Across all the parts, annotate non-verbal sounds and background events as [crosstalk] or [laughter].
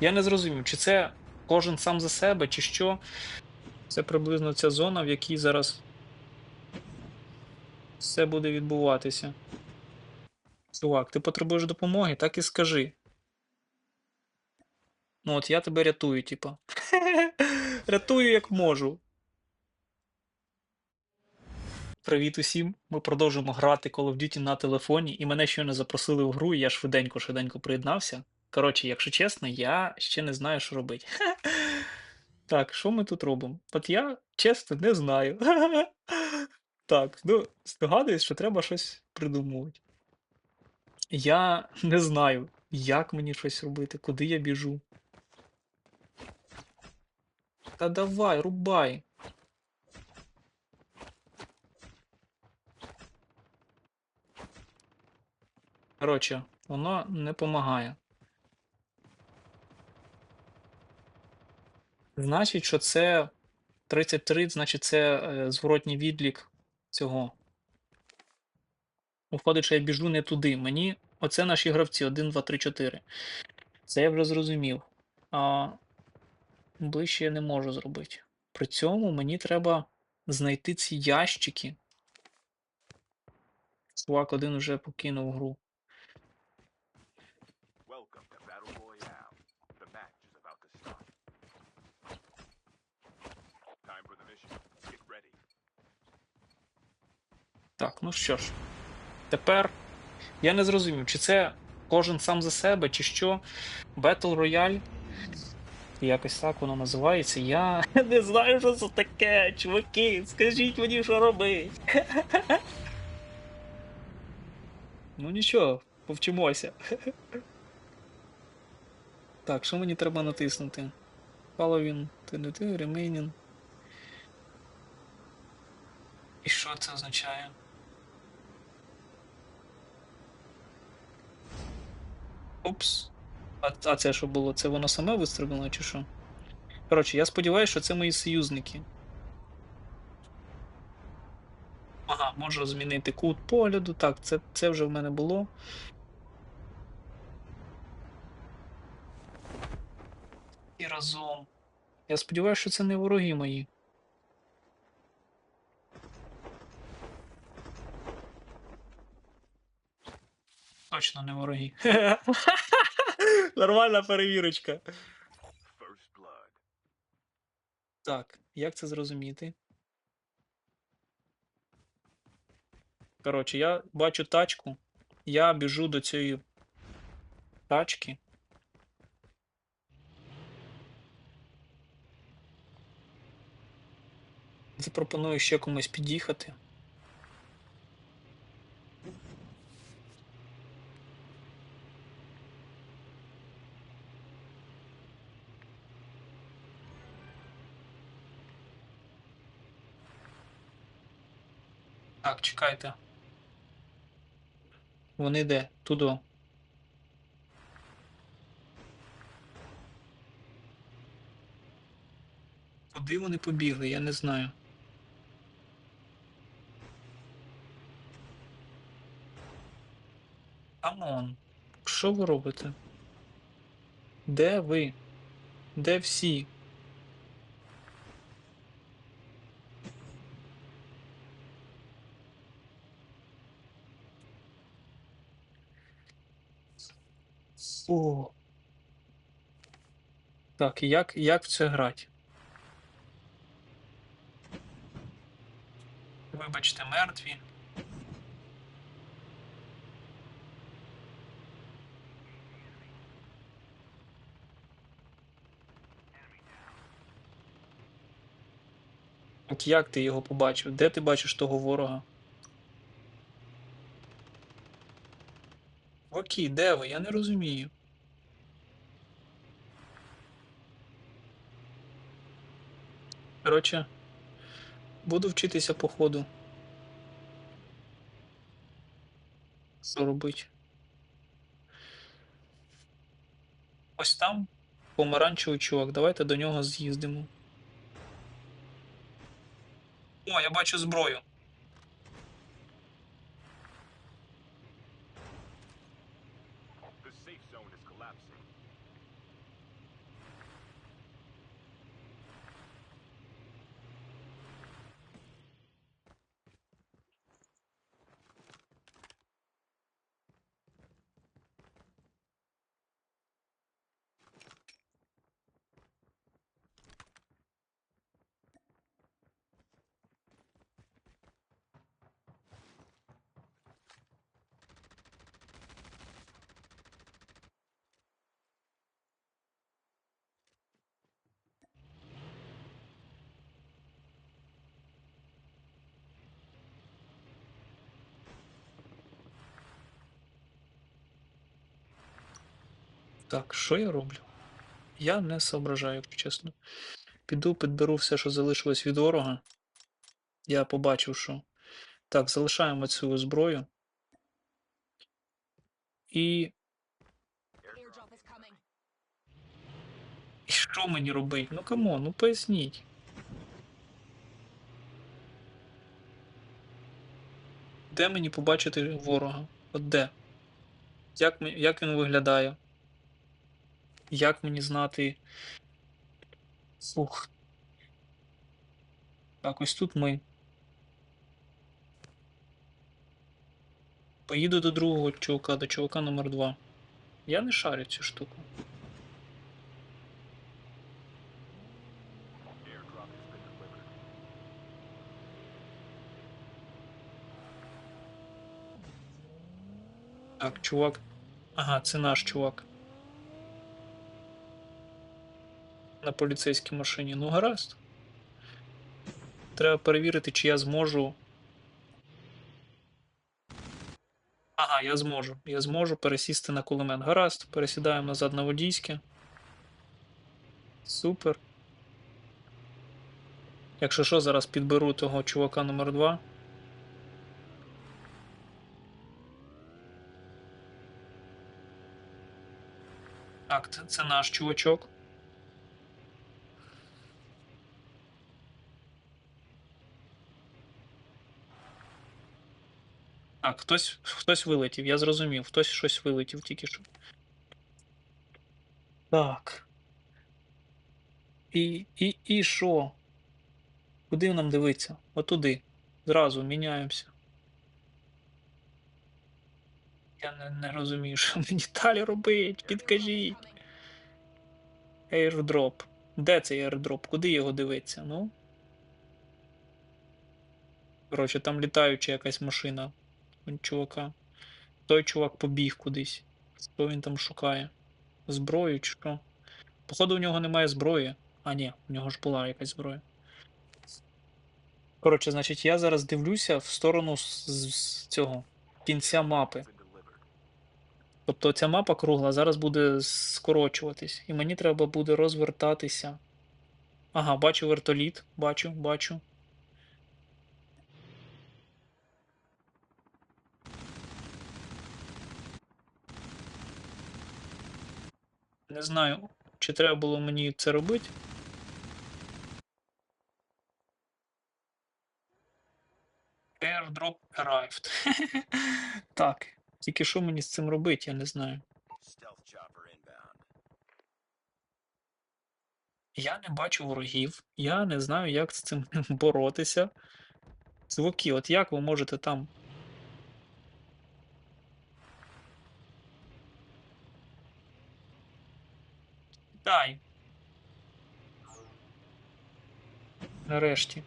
Я не зрозумів, чи це кожен сам за себе, чи що. Це приблизно ця зона, в якій зараз все буде відбуватися. Чувак, ти потребуєш допомоги, так і скажи. Ну от я тебе рятую, типа. [laughs] Рятую як можу. Привіт усім. Ми продовжуємо грати Call of Duty на телефоні, і мене щойно запросили в гру, і я швиденько швиденько приєднався. Коротше, якщо чесно, я ще не знаю, що робити. [laughs] Так, що ми тут робимо? От я чесно не знаю. [laughs] Так, ну, здогадуюсь, що треба щось придумувати. Я не знаю, як мені щось робити, куди я біжу. Та давай, рубай. Коротше, воно не помагає. Значить, що це 33, значить, це е, зворотній відлік цього. Виходить, що я біжу не туди. Мені. Оце наші гравці 1, 2, 3, 4. Це я вже зрозумів. А ближче я не можу зробити. При цьому мені треба знайти ці ящики. Чувак один вже покинув гру. Ну що ж. Тепер я не зрозумів, чи це кожен сам за себе, чи що. Battle Royale. Якось так воно називається. Я [laughs] не знаю, що це таке, чуваки. Скажіть мені, що робити. [laughs] Ну нічого, повчимося. [laughs] Так, що мені треба натиснути? Following, TNT, remaining. І що це означає? Упс. А, а це що було? Це воно саме вистрибнуло чи що? Коротше, я сподіваюся, що це мої союзники. Ага, можу змінити кут погляду. Так, це, це вже в мене було. І разом. Я сподіваюся, що це не вороги мої. Точно не вороги. Нормальна перевірочка. Так, як це зрозуміти? Коротше, я бачу тачку. Я біжу до цієї тачки. Запропоную ще комусь під'їхати. Так, чекайте. Вони де? Туди. Куди вони побігли, я не знаю. Камон. Що ви робите? Де ви? Де всі? О. Так, як, як в це грати? Вибачте, мертві. От як ти його побачив? Де ти бачиш того ворога? Окей, де ви? Я не розумію. Коротше, буду вчитися по ходу. Що робити? Ось там помаранчевий чувак. Давайте до нього з'їздимо. О, я бачу зброю. Так, що я роблю? Я не соображаю, якщо чесно. Піду, підберу все, що залишилось від ворога. Я побачив, що. Так, залишаємо цю зброю. І. І що мені робити? Ну камон, ну поясніть. Де мені побачити ворога? От де? Як, ми- як він виглядає? Як мені знати. Фух. Так, ось тут ми. Поїду до другого чувака, до чувака номер 2. Я не шарю цю штуку. Так, чувак. Ага, це наш чувак. На поліцейській машині. Ну, гаразд. Треба перевірити, чи я зможу. Ага, я зможу. Я зможу пересісти на кулемет. Гаразд, пересідаємо назад на водійське. Супер. Якщо що, зараз підберу того чувака номер 2. Так, це, це наш чувачок. Так, хтось, хтось вилетів, я зрозумів, хтось щось вилетів тільки що. Так. І, і, і що? Куди нам дивитися? Отуди. Зразу міняємося. Я не, не розумію, що мені далі робить. Підкажіть. Airdrop. Де цей airdrop? Куди його дивитися? Ну. Коротше, там літаюча якась машина. Чувака. Той чувак побіг кудись. Що він там шукає? Зброю чи що? Походу, у нього немає зброї. А, ні, у нього ж була якась зброя. Коротше, значить, я зараз дивлюся в сторону з, з цього кінця мапи. Тобто ця мапа кругла зараз буде скорочуватись, і мені треба буде розвертатися. Ага, бачу вертоліт, бачу, бачу. Не знаю, чи треба було мені це робити. Airdrop arrived. [laughs] Так, тільки що мені з цим робити, я не знаю. Я не бачу ворогів, я не знаю, як з цим [laughs] боротися. Звуки, от як ви можете там. Дай. Нарешті.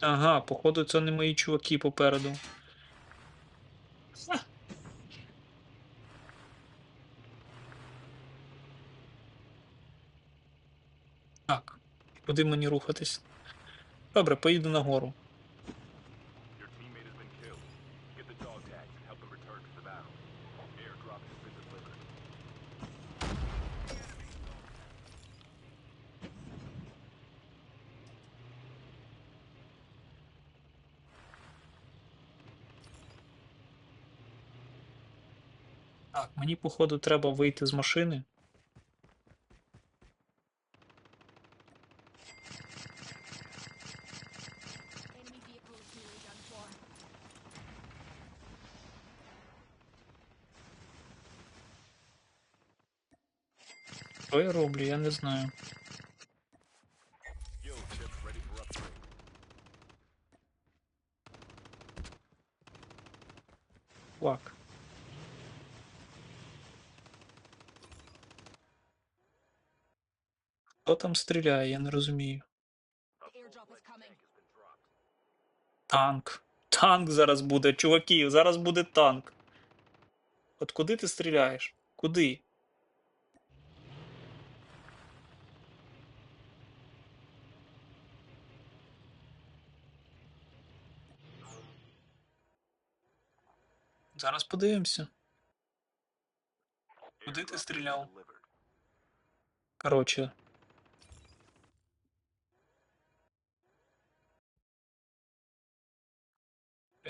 Ага, походу, це не мої чуваки попереду. Так, куди мені рухатись? Добре, поїду нагору. Your teammate has been killed. Get the dog tags and help them return to the battle. Airdrop has been delivered. Так, мені, походу, треба вийти з машини. Що я роблю, я не знаю. Yo, Хто там стріляє, я не розумію. Танк. Танк зараз буде, чуваки, зараз буде танк. От куди ти стріляєш? Куди? Зараз подивимося. Куди ти стріляв? Коротше.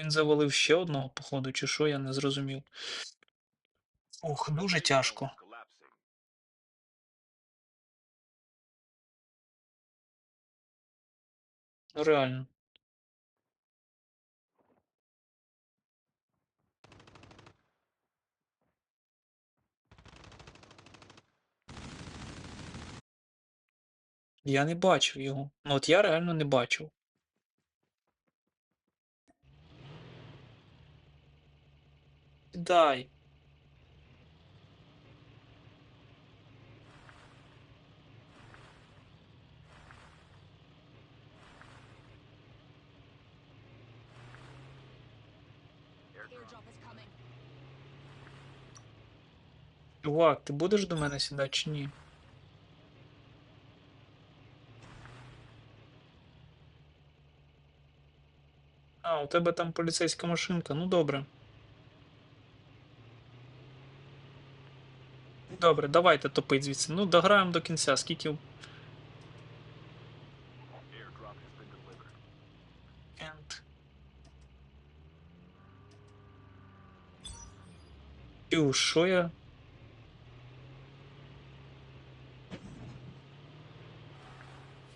Він завалив ще одного, походу, чи що, я не зрозумів. Ох, дуже тяжко. Ну реально. Я не бачив його. Ну от я реально не бачив. Дай. Чувак, ти будеш до мене сідати чи ні? А, у тебе там поліцейська машинка. Ну добре. Добре, давайте топить звідси. Ну, дограємо до кінця. Скільки. Тю, що я?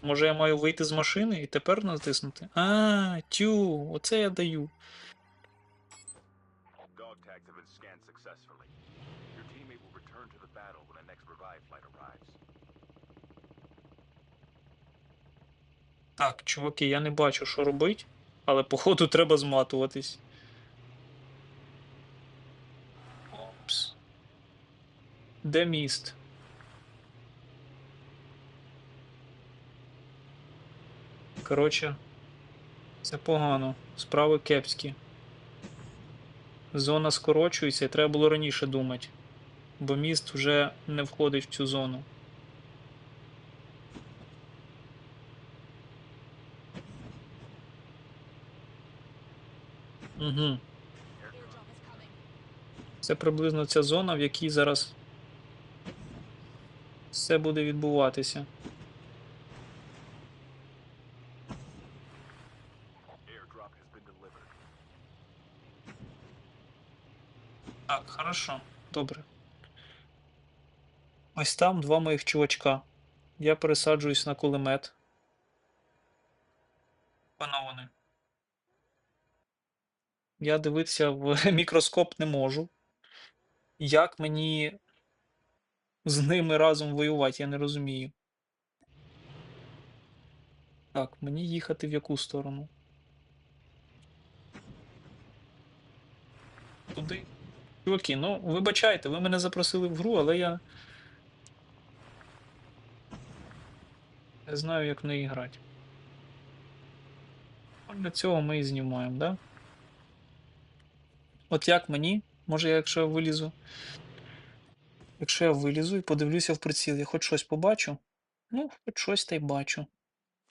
Може я маю вийти з машини і тепер натиснути? А, тю, оце я даю. Dog tags have been scanned successfully. Battle when the next revive flight arrives. Так, чуваки, я не бачу, що робить, але походу треба зматуватись. Опс. Де міст? Коротше, це погано. Справи кепські. Зона скорочується і треба було раніше думати. Бо міст вже не входить в цю зону. Угу. Це приблизно ця зона, в якій зараз все буде відбуватися. Так, хорошо, добре. Ось там два моїх чувачка. Я пересаджуюсь на кулемет. Пановане. Я дивитися в [laughs] мікроскоп не можу. Як мені з ними разом воювати, я не розумію. Так, мені їхати в яку сторону? Туди. Чуваки, ну вибачайте, ви мене запросили в гру, але я. Не знаю, як неї грати. Для цього ми і знімаємо, да? От як мені? Може, я якщо я вилізу. Якщо я вилізу і подивлюся в приціл, я хоч щось побачу? Ну, хоч щось та й бачу.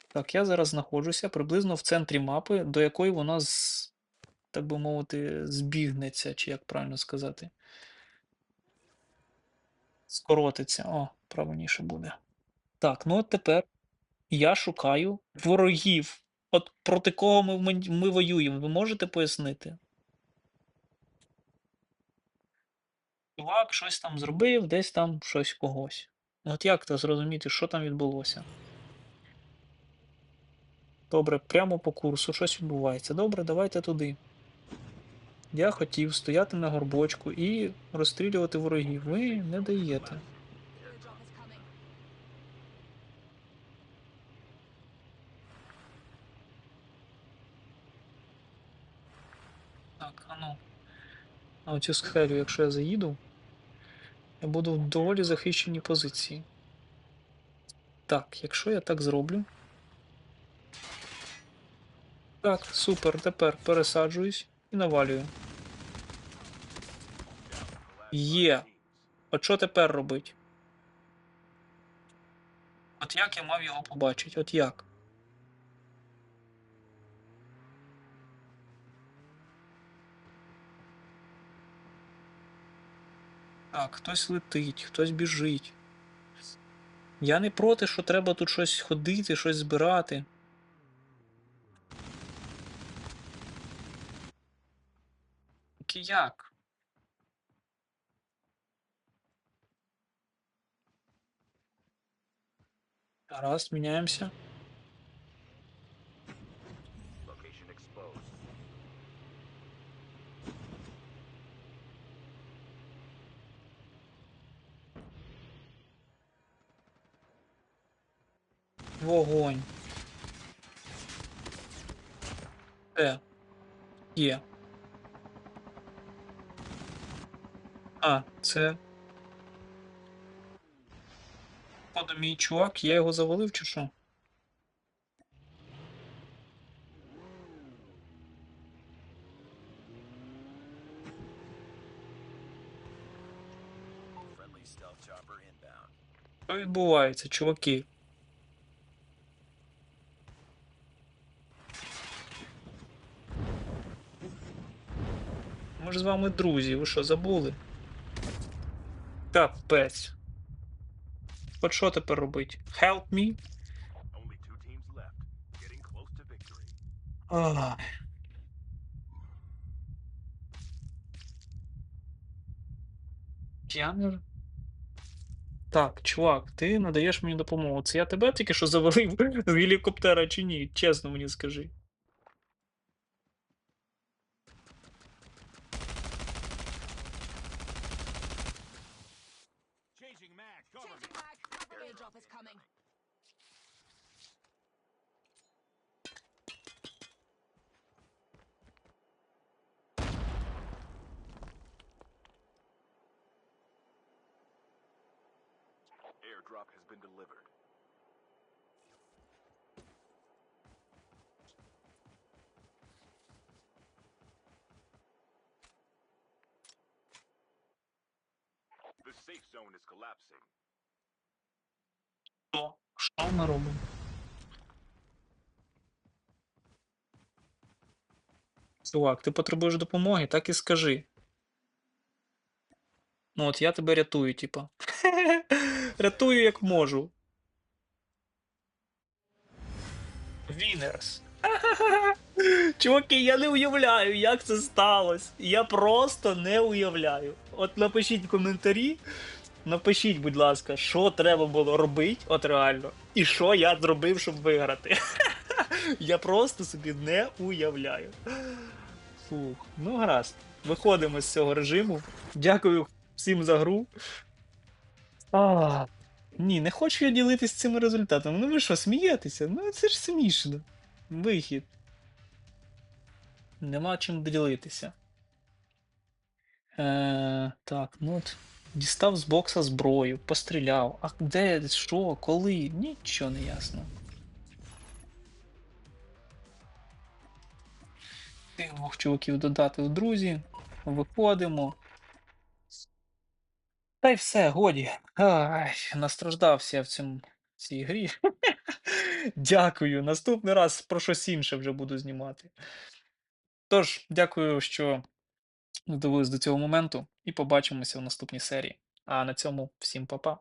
Так, я зараз знаходжуся приблизно в центрі мапи, до якої вона з, так би мовити, збігнеться, чи як правильно сказати. Скоротиться. О, правильніше буде. Так, ну от тепер я шукаю ворогів. От проти кого ми, ми, воюємо, ви можете пояснити? Чувак щось там зробив, десь там щось когось. От як то зрозуміти, що там відбулося? Добре, прямо по курсу щось відбувається. Добре, давайте туди. Я хотів стояти на горбочку і розстрілювати ворогів. Ви не даєте. The airdrop is coming. Так, а ну. На оцю схелю, якщо я заїду, я буду в доволі захищеній позиції. Так, якщо я так зроблю. Так, супер, тепер пересаджуюсь і навалюю. Є. От що тепер робить? От як я мав його побачити? От як? Так, хтось летить, хтось біжить. Я не проти, що треба тут щось ходити, щось збирати. Тільки як? Раз, міняємося. Вогонь. Е. Є. А, це. Походу мій чувак, я його завалив чи що? Що відбувається, чуваки? Ми ж з вами друзі, ви що, забули? Капець. От що тепер робить? Help me? Only two teams left. Getting close to victory. Ах. Я. Так, чувак, ти надаєш мені допомогу. Це я тебе тільки що завалив [laughs] з гелікоптера чи ні? Чесно мені скажи. Airdrop has been delivered. The safe zone is collapsing. Що? Що ми робимо? Чувак, ти потребуєш допомоги, так і скажи. Ну от я тебе рятую, типа. [laughs] Рятую як можу. Вінерс. Чуваки, я не уявляю, як це сталося. Я просто не уявляю. От напишіть в коментарі, напишіть, будь ласка, що треба було робити, от реально, і що я зробив, щоб виграти. [laughs] Я просто собі не уявляю. Фух, ну гаразд. Виходимо з цього режиму. Дякую всім за гру. А, ні, не хочу я ділитися цими результатами. Ну ви що, смієтеся? Ну це ж смішно. Вихід. Нема чим ділитися. Е, так, ну от. Дістав з бокса зброю, постріляв. А де, що, коли? Нічого не ясно. Тих двох чуваків додати в друзі. Виходимо. Та й все, годі. Ай, настраждався в цьому в цій грі. [laughs] Дякую. Наступний раз про щось інше вже буду знімати. Тож, дякую, що додивились до цього моменту, і побачимося в наступній серії. А на цьому всім па-па.